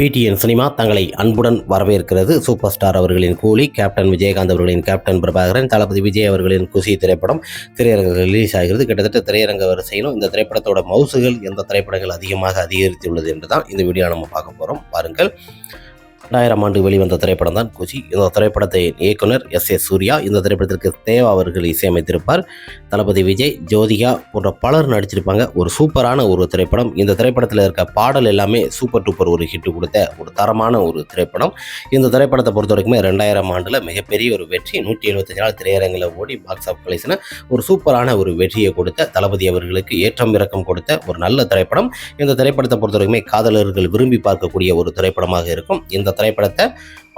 PTN cinema தங்களை அன்புடன் வரவேற்கிறது. சூப்பர் ஸ்டார் அவர்களின் கூலி கேப்டன் விஜயகாந்த் அவர்களின் கேப்டன் பிரபாகரன் தளபதி விஜய் அவர்களின் குசி திரைப்படம் திரையரங்கில் ரிலீஸ் ஆகிறது. கிட்டத்தட்ட திரையரங்க வரிசையிலும் இந்த திரைப்படத்தோட மவுசுகள் எந்த திரைப்படங்கள் அதிகமாக அதிகரித்துள்ளது என்று தான் இந்த வீடியோ நம்ம பார்க்க போகிறோம் பாருங்கள் ரெண்டாயிரம் ஆண்டு வெளிவந்த திரைப்படம் தான் குஜி இந்த திரைப்படத்தை இயக்குனர் எஸ். எஸ் சூர்யா. இந்த திரைப்படத்திற்கு தேவா அவர்கள் இசையமைத்திருப்பார். தளபதி விஜய் ஜோதிகா போன்ற பலர் நடிச்சிருப்பாங்க. ஒரு சூப்பரான ஒரு திரைப்படம். இந்த திரைப்படத்தில் இருக்க பாடல் எல்லாமே சூப்பர் டூப்பர் ஒரு ஹிட் கொடுத்த ஒரு தரமான ஒரு திரைப்படம். இந்த திரைப்படத்தை பொறுத்த வரைக்குமே ரெண்டாயிரம் ஆண்டில் மிகப்பெரிய ஒரு வெற்றி. நூற்றி எழுபத்தஞ்சு நாள் திரையரங்கில் ஓடி பாக்ஸ் ஆஃப் கலெக்ஷனை ஒரு சூப்பரான ஒரு வெற்றியை கொடுத்த தளபதி அவர்களுக்கு ஏற்றம் இறக்கம் கொடுத்த ஒரு நல்ல திரைப்படம். இந்த திரைப்படத்தை பொறுத்த வரைக்குமே காதலர்கள் விரும்பி பார்க்கக்கூடிய ஒரு திரைப்படமாக இருக்கும். இந்த திரைப்படத்தை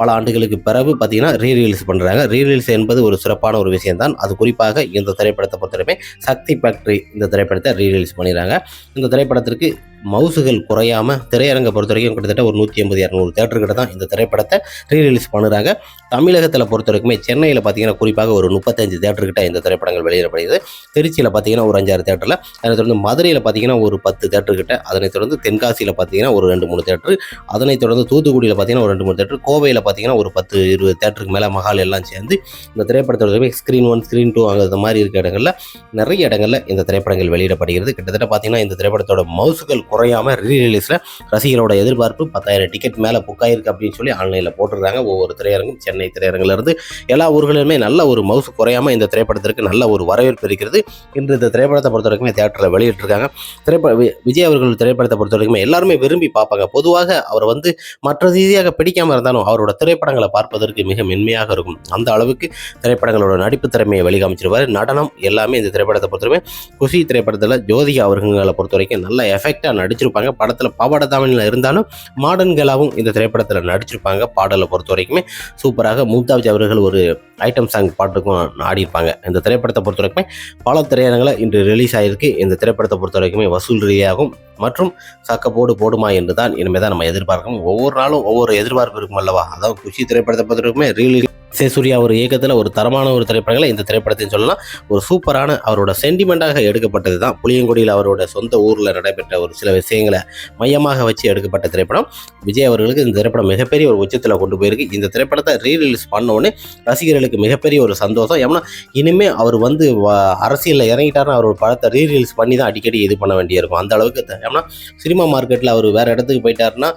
பல ஆண்டுகளுக்கு பிறகு பார்த்தீங்கன்னா ரீரிலீஸ் பண்ணுறாங்க ரீரிலீஸ் என்பது ஒரு சிறப்பான ஒரு விஷயம்தான். அது குறிப்பாக இந்த திரைப்படத்தை பொறுத்தவரைமே சக்தி ஃபேக்ட்ரி இந்த திரைப்படத்தை ரீரிலீஸ் பண்ணிடுறாங்க. இந்த திரைப்படத்திற்கு மவுசுகள் குறையாம திரையரங்கை பொறுத்த வரைக்கும் கிட்டத்தட்ட ஒரு நூற்றி ஐம்பது இரநூறு தேட்டர் கிட்ட தான் இந்த திரைப்படத்தை ரீரிலீஸ் பண்ணுறாங்க. தமிழகத்தில் பொறுத்த வரைக்குமே சென்னையில் பார்த்தீங்கன்னா குறிப்பாக ஒரு முப்பத்தஞ்சு தேட்டருக்கிட்ட இந்த திரைப்படங்கள் வெளியிடப்படுகிறது. திருச்சியில் பார்த்தீங்கன்னா ஒரு அஞ்சாறு தேட்டரில் அதனைத் தொடர்ந்து மதுரையில் பார்த்தீங்கன்னா ஒரு பத்து தேட்டர் கிட்ட அதனைத் தொடர்ந்து தென்காசியில் பார்த்தீங்கன்னா ஒரு ரெண்டு மூணு தேட்டர் அதனைத் தொடர்ந்து தூத்துக்குடியில் பார்த்தீங்கன்னா ஒரு ரெண்டு மூணு தேட்டர் கோவையில் பார்த்தீங்கன்னா ஒரு பத்து இருபது தேட்டருக்கு மேலே மகால் எல்லாம் சேர்ந்து இந்த திரைப்படத்தோட ஸ்க்ரீன் ஒன் ஸ்க்ரீன் டூ அந்த மாதிரி இருக்க இடங்களில் நிறைய இடங்களில் இந்த திரைப்படங்கள் வெளியிடப்படுகிறது. கிட்டத்தட்ட பார்த்தீங்கன்னா இந்த திரைப்படத்தோட மவுசுகள் குறையாம ரீரிலீஸில் ரசிகர்களோட எதிர்பார்ப்பு பத்தாயிரம் டிக்கெட் மேலே புக் ஆயிருக்கு அப்படின்னு சொல்லி ஆன்லைனில் போட்டுருக்காங்க. ஒவ்வொரு திரையரங்கும் சென்னை திரையரங்குல இருந்து எல்லா ஊர்களிலுமே நல்ல ஒரு மவுசு குறையாம இந்த திரைப்படத்திற்கு நல்ல ஒரு வரவேற்பு இருக்கிறது. இன்று இந்த திரைப்படத்தை பொறுத்த வரைக்குமே தேட்டரில் வெளியிட்டிருக்காங்க. திரைப்பட விஜய் அவர்கள் திரைப்படத்தை பொறுத்த வரைக்குமே எல்லாருமே விரும்பி பார்ப்பாங்க. பொதுவாக அவர் வந்து மற்ற ரீதியாக பிடிக்காம இருந்தாலும் அவரோட திரைப்படங்களை பார்ப்பதற்கு மிக மென்மையாக இருக்கும். அந்த அளவுக்கு திரைப்படங்களோட நடிப்பு திறமையை வெளிக்காமிச்சிருவார் நடனம் எல்லாமே இந்த திரைப்படத்தை பொறுத்தவரை குஷி திரைப்படத்தில் ஜோதிகா அவர்களை பொறுத்த வரைக்கும் நல்ல எஃபெக்டாக நடிச்சிருப்பாங்க. படத்தில் பவட தமிழில் இருந்தாலும் மாடர்ன்களாகவும் இந்த திரைப்படத்தில் நடிச்சிருப்பாங்க. பாடலை பொறுத்த வரைக்குமே சூப்பராக மும்தாஜ் அவர்கள் ஒரு ஐட்டம் சாங் பாட்டுக்கும் ஆடியிருப்பாங்க. இந்த திரைப்படத்தை பொறுத்த வரைக்குமே பல திரையரங்களை இன்று ரிலீஸ் ஆகிருக்கு இந்த திரைப்படத்தை பொறுத்த வரைக்குமே வசூல் ரீதியாகவும் மற்றும் சக்கப்போடு போடுமா என்று தான் இனிமேதான் நம்ம எதிர்பார்க்கணும். ஒவ்வொரு நாளும் ஒவ்வொரு எதிர்பார்ப்பு இருக்கும் அல்லவா? அதாவது குஷி திரைப்படத்தை பொறுத்தவரைக்குமே ரீல் சூர்யா ஒரு இயக்கத்தில் ஒரு தரமான ஒரு திரைப்படங்களை இந்த திரைப்படத்தையும் சொல்லலாம். ஒரு சூப்பரான அவரோட சென்டிமெண்ட்டாக எடுக்கப்பட்டது தான் புளியங்குடியில் அவரோட சொந்த ஊரில் நடைபெற்ற ஒரு சில விஷயங்களை மையமாக வச்சு எடுக்கப்பட்ட திரைப்படம். விஜய் அவர்களுக்கு இந்த திரைப்படம் மிகப்பெரிய ஒரு உச்சத்தில் கொண்டு போயிருக்கு. இந்த திரைப்படத்தை ரீரிலீஸ் பண்ண ரசிகர்களுக்கு மிகப்பெரிய ஒரு சந்தோஷம். ஏன்னா இனிமேல் அவர் வந்து வ- அரசியலில் இறங்கிட்டாருன்னு அவர் படத்தை ரீரிலீஸ் பண்ணி தான் அடிக்கடி இது பண்ண வேண்டியிருக்கும். அந்த அளவுக்கு த- சினிமா மார்க்கெட்டில் அவர் வேற இடத்துக்கு போயிட்டாருன்னா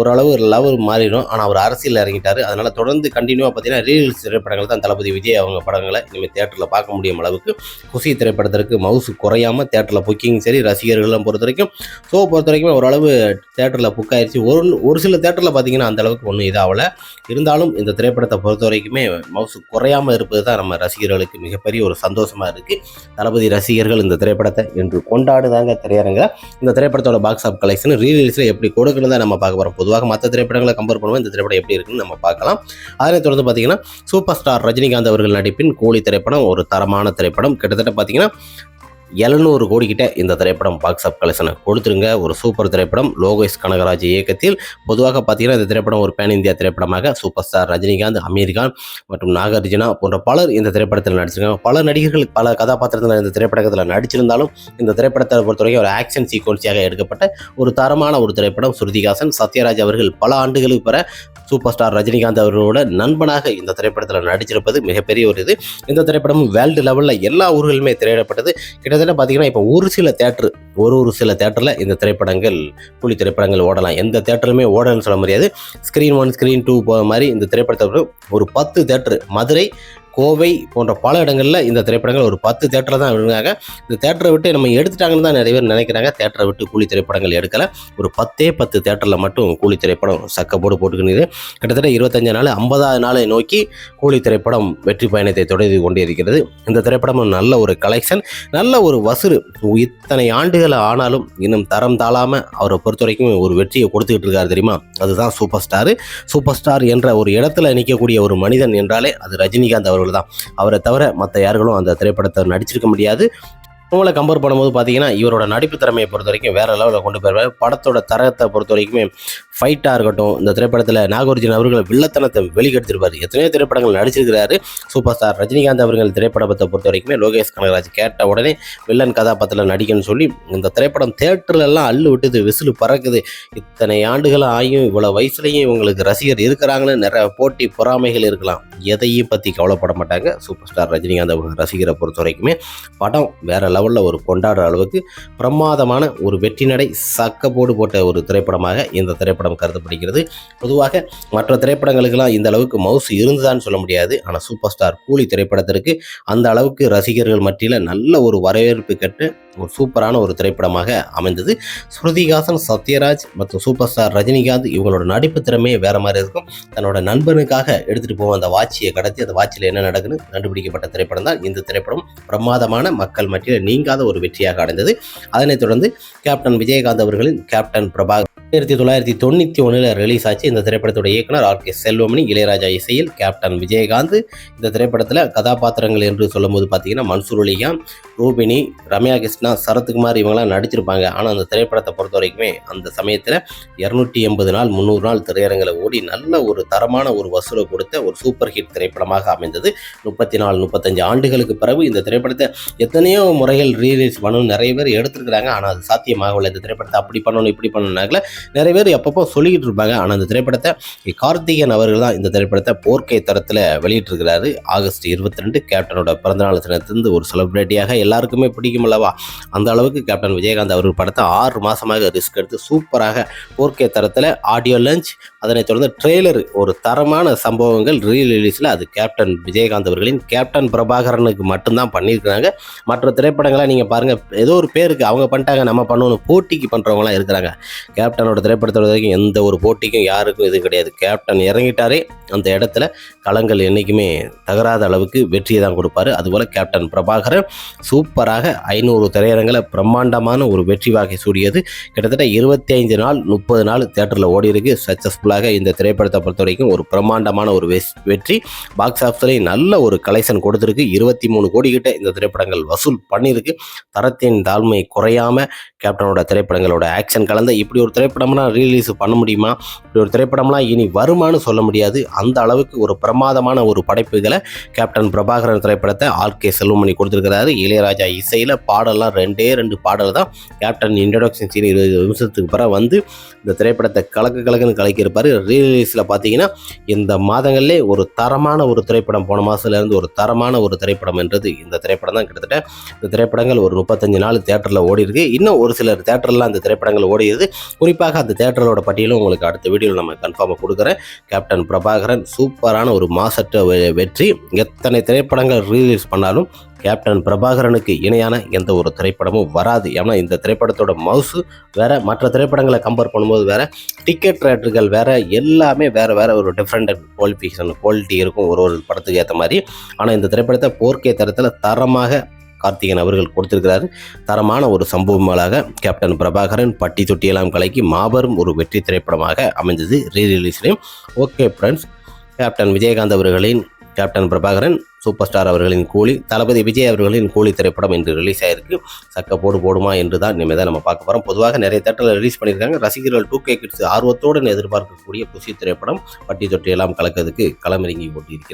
ஓரளவு லவ் மாறிடும். ஆனால் அவர் அரசியல் இறங்கிட்டார். அதனால் தொடர்ந்து கண்டினியூவாக பார்த்தீங்கன்னா ரீல்ஸ் திரைப்படங்கள் தான் தளபதி விஜய் அவங்க படங்களை இனிமேல் தேட்டரில் பார்க்க முடியும் அளவுக்கு. குசி திரைப்படத்திற்கு மவுசு குறையாம தேட்டரில் புக்கிங் சரி ரசிகர்களும் பொறுத்த வரைக்கும் ஷோ பொறுத்த வரைக்கும் ஓரளவு தேட்டரில் புக் ஆயிடுச்சு ஒரு ஒரு சில தேட்டரில் பார்த்தீங்கன்னா அந்தளவுக்கு ஒன்றும் இதாகல. இருந்தாலும் இந்த திரைப்படத்தை பொறுத்த வரைக்குமே மவுசு குறையாமல் இருப்பது தான் நம்ம ரசிகர்களுக்கு மிகப்பெரிய ஒரு சந்தோஷமாக இருக்குது தளபதி ரசிகர்கள் இந்த திரைப்படத்தை என்று கொண்டாடுதாங்க திரையரங்க. இந்த திரைப்படத்தோட பாக்ஸ் ஆஃப் கலெக்ஷன் ரீலீஸில் எப்படி கொடுக்கணும் தான் நம்ம பார்க்க போகிறோம் பொதுவாக மற்ற திரைப்படங்களை கம்பேர் பண்ணுவோம் இந்த திரைப்படம் எப்படி இருக்குன்னு நம்ம பார்க்கலாம். அதனைத் தொடர்ந்து பார்த்தீங்கன்னா சூப்பர் ஸ்டார் ரஜினிகாந்த் அவர்கள் நடிப்பின் கூலி திரைப்படம் ஒரு தரமான திரைப்படம். கிட்டத்தட்ட பார்த்தீங்கன்னா எழுநூறு கோடி கிட்ட இந்த திரைப்படம் பாக்ஸ் ஆஃப் கலெக்ஷனை கொடுத்துருங்க. ஒரு சூப்பர் திரைப்படம். லோகேஷ் கனகராஜ் இயக்கத்தில். பொதுவாக பார்த்தீங்கன்னா இந்த திரைப்படம் ஒரு பேன் இந்தியா திரைப்படமாக சூப்பர் ஸ்டார் ரஜினிகாந்த் அமீர் கான் மற்றும் நாகார்ஜுனா போன்ற பலர் இந்த திரைப்படத்தில் நடிச்சிருக்காங்க. பல நடிகர்கள் பல கதாபாத்திரத்தில் இந்த திரைப்படத்தில் நடிச்சிருந்தாலும் இந்த திரைப்படத்தை பொறுத்தவரைக்கும் ஒரு ஆக்ஷன் சீக்வன்ஸியாக எடுக்கப்பட்ட ஒரு தரமான ஒரு திரைப்படம். ஸ்ருதிகாசன் சத்யராஜ் அவர்கள் பல ஆண்டுகளுக்கு பிற சூப்பர் ஸ்டார் ரஜினிகாந்த் அவர்களோட நண்பனாக இந்த திரைப்படத்தில் நடிச்சிருப்பது மிகப்பெரிய ஒரு இது. இந்த திரைப்படம் வேர்ல்டு லெவலில் எல்லா ஊர்களுமே திரையிடப்பட்டது. கிட்டத்தட்ட பார்த்தீங்கன்னா இப்போ ஒரு சில தேட்டர் ஒரு ஒரு சில தேட்டரில் இந்த திரைப்படங்கள் புலி திரைப்படங்கள் ஓடலாம். எந்த தேட்டருமே ஓடலன்னு சொல்ல முடியாது. ஸ்க்ரீன் ஒன் ஸ்க்ரீன் டூ போகிற மாதிரி இந்த திரைப்படத்தை ஒரு பத்து தேட்டர் மதுரை கோவை போன்ற பல இடங்களில் இந்த திரைப்படங்கள் ஒரு பத்து தேட்டரில் தான் விடுறாங்க இந்த தேட்டரை விட்டு நம்ம எடுத்துட்டாங்கன்னு தான் நிறைய பேர் நினைக்கிறாங்க. தேட்டரை விட்டு கூலி திரைப்படங்கள் எடுக்கல. ஒரு பத்தே பத்து தேட்டரில் மட்டும் கூலி திரைப்படம் சக்கப்போடு போடு போட்டுக்கினது. கிட்டத்தட்ட இருபத்தஞ்சு நாள் ஐம்பதாவது நாளை நோக்கி கூலி திரைப்படம் வெற்றி பயணத்தை தொடர்ந்து கொண்டே இருக்கிறது இந்த திரைப்படமும் நல்ல ஒரு கலெக்ஷன் நல்ல ஒரு வசூல். இத்தனை ஆண்டுகள் ஆனாலும் இன்னும் தரம் தாழாமல் அவரை பொறுத்த வரைக்கும் ஒரு வெற்றியை கொடுத்துக்கிட்டு இருக்காரு தெரியுமா? அதுதான் சூப்பர் ஸ்டார் சூப்பர் ஸ்டார் என்ற ஒரு இடத்துல நிற்கக்கூடிய ஒரு மனிதன் என்றாலே அது ரஜினிகாந்த் அவர் அவர்கள் தான் அவரை தவிர மற்ற யார்களும் அந்த திரைப்படத்தை நடிச்சிருக்க முடியாது. இவங்களை கம்பேர் பண்ணும்போது பார்த்தீங்கன்னா இவரோட நடிப்பு திறமையை பொறுத்த வரைக்கும் வேறு லெவலில் கொண்டு போயிருவார் படத்தோட தரத்தை பொறுத்த வரைக்குமே ஃபைட்டாக இருக்கட்டும் இந்த திரைப்படத்தில் நாகார்ஜுன் அவர்கள் வில்லத்தனத்தை வெளிக்கெடுத்திருப்பார். எத்தனையோ திரைப்படங்கள் நடிச்சிருக்கிறாரு. சூப்பர் ஸ்டார் ரஜினிகாந்த் அவர்கள் திரைப்படத்தை பொறுத்த வரைக்குமே லோகேஷ் கனகராஜ் கேட்ட உடனே வில்லன் கதாபாத்திரத்தில் நடிக்கணும்னு சொல்லி இந்த திரைப்படம் தேட்டரிலெல்லாம் அள்ளு விட்டுது விசிலு பறக்குது. இத்தனை ஆண்டுகள் ஆகியும் இவ்வளோ வயசுலையும் இவங்களுக்கு ரசிகர் இருக்கிறாங்கன்னு நிறைய போட்டி பொறாமைகள் இருக்கலாம். எதையும் பற்றி கவலைப்பட மாட்டாங்க. சூப்பர் ஸ்டார் ரஜினிகாந்த் அவங்க ரசிகரை பொறுத்த வரைக்குமே படம் வேற லெவலில் ஒரு கொண்டாடுற அளவுக்கு பிரமாதமான ஒரு வெற்றி நடை சக்கப்போடு போட்ட ஒரு திரைப்படமாக இந்த திரைப்படம் கருதப்படுகிறது. பொதுவாக மற்ற திரைப்படங்களுக்கெல்லாம் இந்த அளவுக்கு மவுஸ் இருந்ததான்னு சொல்ல முடியாது. ஆனால் சூப்பர் ஸ்டார் கூலி திரைப்படத்திற்கு அந்த அளவுக்கு ரசிகர்கள் மத்தியில் நல்ல ஒரு வரவேற்பு கட்டு ஒரு சூப்பரான ஒரு திரைப்படமாக அமைந்தது. ஸ்ருதிஹாசன் சத்யராஜ் மற்றும் சூப்பர் ஸ்டார் ரஜினிகாந்த் இவங்களோட நடிப்பு திறமையே வேற மாதிரி இருக்கும். தன்னோட நண்பனுக்காக எடுத்துட்டு போவோம் அந்த வாட்சியை கடத்தி அந்த வாட்சியில் என்ன நடக்குன்னு கண்டுபிடிக்கப்பட்ட திரைப்படம் தான் இந்த திரைப்படம். பிரமாதமான மக்கள் மத்தியில் நீங்காத ஒரு வெற்றியாக அடைந்தது. அதனைத் தொடர்ந்து கேப்டன் விஜயகாந்த் அவர்களின் கேப்டன் பிரபா ஆயிரத்தி தொள்ளாயிரத்தி தொண்ணூற்றி ஒன்றில் ரிலீஸ் ஆச்சு. இந்த திரைப்படத்தோட இயக்குனர் ஆர் கே செல்வமணி இளையராஜா இசையில் கேப்டன் விஜயகாந்த். இந்த திரைப்படத்தில் கதாபாத்திரங்கள் என்று சொல்லும்போது பார்த்தீங்கன்னா மன்சூர் அலிகான் ரூபினி ரம்யா கிருஷ்ணா சரத்குமார் இவங்கெல்லாம் நடிச்சிருப்பாங்க. ஆனால் அந்த திரைப்படத்தை பொறுத்த வரைக்குமே அந்த சமயத்தில் இரநூற்றி எண்பது நாள் முந்நூறு நாள் திரையரங்களை ஓடி நல்ல ஒரு தரமான ஒரு வசூலை கொடுத்த ஒரு சூப்பர் ஹிட் திரைப்படமாக அமைந்தது. முப்பத்தி நாலு முப்பத்தஞ்சு ஆண்டுகளுக்கு பிறகு இந்த திரைப்படத்தை எத்தனையோ முறைகள் ரீலீஸ் பண்ணணும் நிறைய பேர் எடுத்திருக்கிறாங்க. ஆனால் அது சாத்தியமாகவில்லை. இந்த திரைப்படத்தை அப்படி பண்ணணும் இப்படி பண்ணணும்னாக்கல நிறைய பேர் எப்பப்போ சொல்லிக்கிட்டு இருப்பாங்க. ஆனால் இந்த திரைப்படத்தை கார்த்திகன் அவர்கள் தான் இந்த திரைப்படத்தை போர்க்கை தரத்தில் வெளியிட்டிருக்கிறாரு. ஆகஸ்ட் இருபத்தி ரெண்டு கேப்டனோட பிறந்தநாள் தினத்திலிருந்து ஒரு செலிப்ரிட்டியாக எல்லாருக்குமே பிடிக்கும் அல்லவா? அந்த அளவுக்கு கேப்டன் விஜயகாந்த் அவர்கள் படத்தை ஆறு மாதமாக ரிஸ்க் எடுத்து சூப்பராக போர்க்கே தரத்தில் ஆடியோ லஞ்ச் அதனைத் தொடர்ந்து ட்ரெய்லர் ஒரு தரமான சம்பவங்கள் ரீரிலீஸில் அது கேப்டன் விஜயகாந்த் அவர்களின் கேப்டன் பிரபாகரனுக்கு மட்டும்தான் பண்ணியிருக்கிறாங்க. மற்ற திரைப்படங்களாக நீங்கள் பாருங்கள் ஏதோ ஒரு பேருக்கு அவங்க பண்ணிட்டாங்க நம்ம பண்ணணும் போட்டிக்கு பண்ணுறவங்களாம் இருக்கிறாங்க. கேப்டனோட திரைப்படத்தோட வரைக்கும் எந்த ஒரு போட்டிக்கும் யாருக்கும் இது கிடையாது. கேப்டன் இறங்கிட்டாரே அந்த இடத்துல களங்கள் என்றைக்குமே தகராத அளவுக்கு வெற்றியை தான் கொடுப்பாரு. அதுபோல் கேப்டன் பிரபாகரன் சூப்பராக ஐநூறு திரையரங்களை பிரம்மாண்டமான ஒரு வெற்றி வாகை சூடியது. கிட்டத்தட்ட இருபத்தி ஐந்து நாள் முப்பது நாள் தேட்டரில் ஓடி இருக்கு சக்ஸஸ்ஃபுல்லாக இந்த திரைப்படத்தை பொறுத்த வரைக்கும் ஒரு பிரம்மாண்டமான ஒரு வெற்றி. பாக்ஸ் ஆஃபீஸ்லேயும் நல்ல ஒரு கலெக்ஷன் கொடுத்துருக்கு. இருபத்தி மூணு கோடி கிட்ட இந்த திரைப்படங்கள் வசூல் பண்ணியிருக்கு. தரத்தின் தாழ்மை குறையாம கேப்டனோட திரைப்படங்களோட ஆக்ஷன் கலந்த இப்படி ஒரு திரைப்படம்லாம் ரிலீஸ் பண்ண முடியுமா? இப்படி ஒரு திரைப்படம்லாம் இனி வருமானு சொல்ல முடியாது. அந்த அளவுக்கு ஒரு பிரமாதமான ஒரு படைப்புகளை கேப்டன் பிரபாகரன் திரைப்படத்தை ஆர் கே செல்வமணி கொடுத்துருக்கிறாரு. இளையராஜா இசையில் பாடலாம் ரெண்டே ரெண்டு பாடல் தான் கேப்டன் இன்ட்ரடக்ஷன் சீன் இருபது நிமிஷத்துக்கு பிறகு வந்து இந்த திரைப்படத்தை கலக்கு கலக்குன்னு கலக்கியிருப்பார். ரீலீஸில் பார்த்தீங்கன்னா இந்த மாதங்களிலே ஒரு தரமான ஒரு திரைப்படம் போன மாதத்துலேருந்து ஒரு தரமான ஒரு திரைப்படம் என்றது இந்த திரைப்படம் தான் கிட்டத்தட்ட. இந்த திரைப்படங்கள் ஒரு முப்பத்தஞ்சு நாள் தேட்டரில் ஓடி இருக்கு. இன்னும் ஒரு சிலர் தேட்டரில் அந்த திரைப்படங்கள் ஓடிடுது குறிப்பாக அந்த தேட்டரோட பட்டியலும் உங்களுக்கு அடுத்த வீடியோவில் நம்ம கன்ஃபார்மாக கொடுக்குறேன். கேப்டன் பிரபாகரன் சூப்பரான ஒரு மாசற்ற வெ- வெற்றி. எத்தனை திரைப்படங்கள் ரீலீஸ் பண்ணாலும் கேப்டன் பிரபாகரனுக்கு இணையான எந்த ஒரு திரைப்படமும் வராது. ஏன்னா இந்த திரைப்படத்தோட மவுசு வேற மற்ற திரைப்படங்களை கம்பேர் பண்ணும்போது வேற டிக்கெட் ரேட்டுகள் வேற எல்லாமே வேற வேற ஒரு டிஃப்ரெண்ட் குவாலிஃபிகேஷன் குவாலிட்டி இருக்கும் ஒரு ஒரு படத்துக்கு ஏற்ற மாதிரி. ஆனால் இந்த திரைப்படத்தை போர்க்கே தரத்தில் தரமாக கார்த்திகன் அவர்கள் கொடுத்திருக்கிறாரு. தரமான ஒரு சம்பவங்களாக கேப்டன் பிரபாகரன் பட்டி தொட்டியெல்லாம் கலைக்கு மாபெரும் ஒரு வெற்றி திரைப்படமாக அமைந்தது ரீ ரிலீஸ்லையும் ஓகே ஃப்ரெண்ட்ஸ் கேப்டன் விஜயகாந்த் அவர்களின் கேப்டன் பிரபாகரன் சூப்பர் ஸ்டார் அவர்களின் கூலி தளபதி விஜய் அவர்களின் கூலி திரைப்படம் இன்று ரிலீஸ் ஆயிருக்கு. சக்க போடு போடுமா என்று தான் இனிமேல் தான் நம்ம பார்க்க போகிறோம் பொதுவாக நிறைய தேட்டரில் ரிலீஸ் பண்ணியிருக்காங்க. ரசிகர்கள் டூ கே கிட்ஸ் ஆர்வத்தோடு எதிர்பார்க்கக்கூடிய புதிய திரைப்படம் பட்டி தொட்டி எல்லாம் கலக்கிறதுக்கு களமிறங்கி ஓட்டியிருக்கிறது.